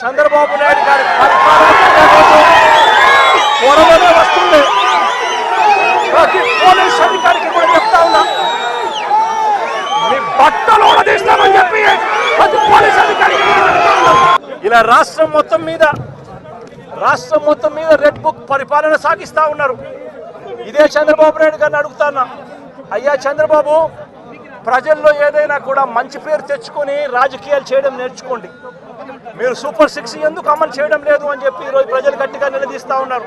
చంద్రబాబు నాయుడు గారి త్వరలోనే వస్తుంది. ప్రతి పోలీస్ అధికారికి కూడా చెప్తా ఉన్నా. మీ బట్టలు తీస్తామని చెప్పి ప్రతి పోలీస్ అధికారికి ఇలా రాష్ట్రం మొత్తం మీద రాష్ట్రం మొత్తం మీద రెడ్ బుక్ పరిపాలన సాగిస్తా ఉన్నారు. ఇదే చంద్రబాబు నాయుడు గారిని అడుగుతానా అయ్యా చంద్రబాబు ప్రజల్లో ఏదైనా కూడా మంచి పేరు తెచ్చుకొని రాజకీయాలు చేయడం నేర్చుకోండి. మీరు సూపర్ సిక్స్ ఎందుకు అమలు చేయడం లేదు అని చెప్పి ఈరోజు ప్రజలు గట్టిగా నిలదీస్తూ ఉన్నారు.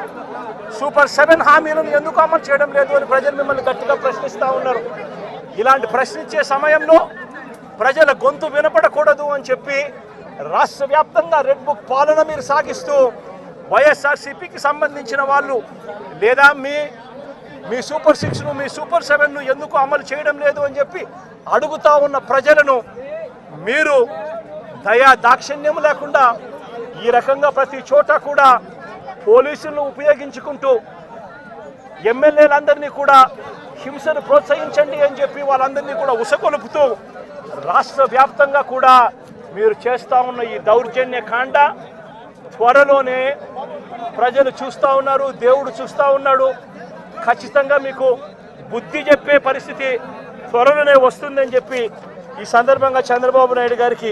సూపర్ సెవెన్ హామీలను ఎందుకు అమలు చేయడం లేదు అని ప్రజలు మిమ్మల్ని గట్టిగా ప్రశ్నిస్తూ ఉన్నారు. ఇలాంటి ప్రశ్నించే సమయంలో ప్రజల గొంతు వినపడకూడదు అని చెప్పి రాష్ట్ర వ్యాప్తంగా రెడ్ బుక్ పాలన మీరు సాగిస్తూ వైఎస్ఆర్సీపీకి సంబంధించిన వాళ్ళు లేదా మీ మీ సూపర్ సిక్స్ను మీ సూపర్ సెవెన్ను ఎందుకు అమలు చేయడం లేదు అని చెప్పి అడుగుతా ఉన్న ప్రజలను మీరు దయా దాక్షిణ్యం లేకుండా ఈ రకంగా ప్రతి చోట కూడా పోలీసులను ఉపయోగించుకుంటూ ఎమ్మెల్యేలందరినీ కూడా హింసను ప్రోత్సహించండి అని చెప్పి వాళ్ళందరినీ కూడా ఉసగొలుపుతూ రాష్ట్ర వ్యాప్తంగా కూడా మీరు చేస్తూ ఉన్న ఈ దౌర్జన్య కాండ త్వరలోనే ప్రజలు చూస్తూ ఉన్నారు దేవుడు చూస్తూ ఉన్నాడు. ఖచ్చితంగా మీకు బుద్ధి చెప్పే పరిస్థితి త్వరలోనే వస్తుందని చెప్పి ఈ సందర్భంగా చంద్రబాబు నాయుడు గారికి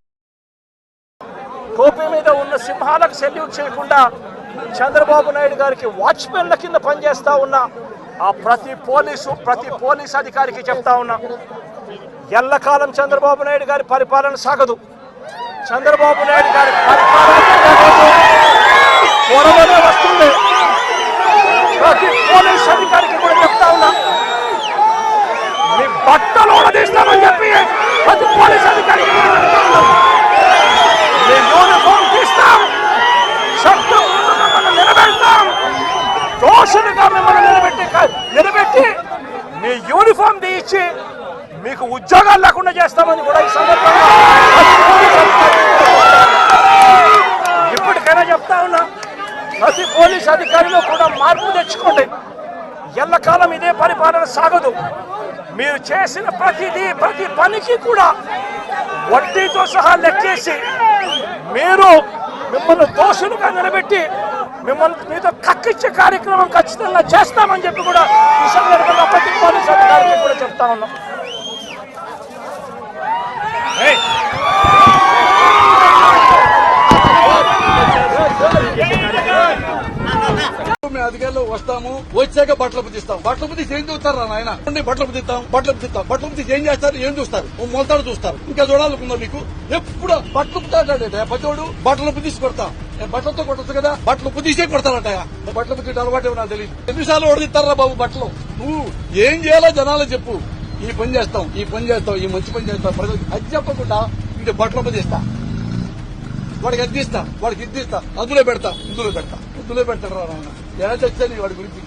టోపీ మీద ఉన్న సింహాలకు సెల్యూట్ చేయకుండా చంద్రబాబు నాయుడు గారికి వాచ్మెన్ల కింద పనిచేస్తా ఉన్నా ఆ ప్రతి పోలీసు ప్రతి పోలీస్ అధికారికి చెప్తా ఉన్నా ఎల్లకాలం చంద్రబాబు నాయుడు గారి పరిపాలన సాగదు. చంద్రబాబు నాయుడు గారి పరిపాలన వస్తుంది. ప్రతి పోలీస్ అధికారికి కూడా చెప్తా ఉన్నా మీ బట్టలు తీస్తామని చెప్పి ప్రతి పోలీస్ అధికారికి దేవుని పంపిస్తాం తీస్తాం శబ్దం మిమ్మల్ని నిలబెడతాం. దోషులుగా మిమ్మల్ని నిలబెట్టి నిలబెట్టి మీ యూనిఫామ్ తీయించి మీకు ఉద్యోగాలు లేకుండా చేస్తామని కూడా ఈ సందర్భంగా ఇప్పటికైనా చెప్తా ఉన్నా ప్రతి పోలీస్ అధికారిలో కూడా మార్పు తెచ్చుకోండి. ఎల్లకాలం ఇదే పరిపాలన సాగదు. మీరు చేసిన ప్రతిదీ ప్రతి పనికి కూడా వడ్డీతో సహా లెక్కేసి మీరు మిమ్మల్ని దోషులుగా నిలబెట్టి మిమ్మల్ని మీతో కక్కిచ్చే కార్యక్రమం ఖచ్చితంగా చేస్తామని చెప్పి కూడా ఈ సందర్భంగా ప్రతి పోలీస్ అధికారికి కూడా చెప్తా ఉన్నాం. వస్తాము వచ్చాక బట్టలు పుదిస్తాం బట్టలు పుట్టిస్తే ఏం చూస్తారా నాయన? బట్టలు పుదిస్తాం బట్టలు పుదిస్తాం బట్టలు పుట్టిస్తే ఏం చేస్తారు? ఏం చూస్తారు? మొలతాడు చూస్తారు. ఇంకా చూడాలనుకుందా మీకు? ఎప్పుడు బట్టలు పుట్టాడే పచ్చోడు బట్టలు పుదిసి కొడతాం. నేను బట్టలతో కొట్టచ్చు కదా? బట్టలు పుదిసే కొడతారట బట్టలు పుట్టి అలవాటు నాకు తెలియదు ఎన్నిసార్లు ఓడిస్తారా బాబు బట్టలు? నువ్వు ఏం చేయాలో జనాలు చెప్పు. ఈ పని చేస్తాం ఈ పని చేస్తాం ఈ మంచి పని చేస్తాం. ప్రజలకు అది చెప్పకుండా ఇంటి బట్టలు పుట్టిస్తా వాడికి అద్దిస్తా వాడికి ఇద్దిస్తా అందులో పెడతా ఇందులో పెడతా. ఇందులో పెడతాడు రా ఎలా చచ్చాను వాడి గురించి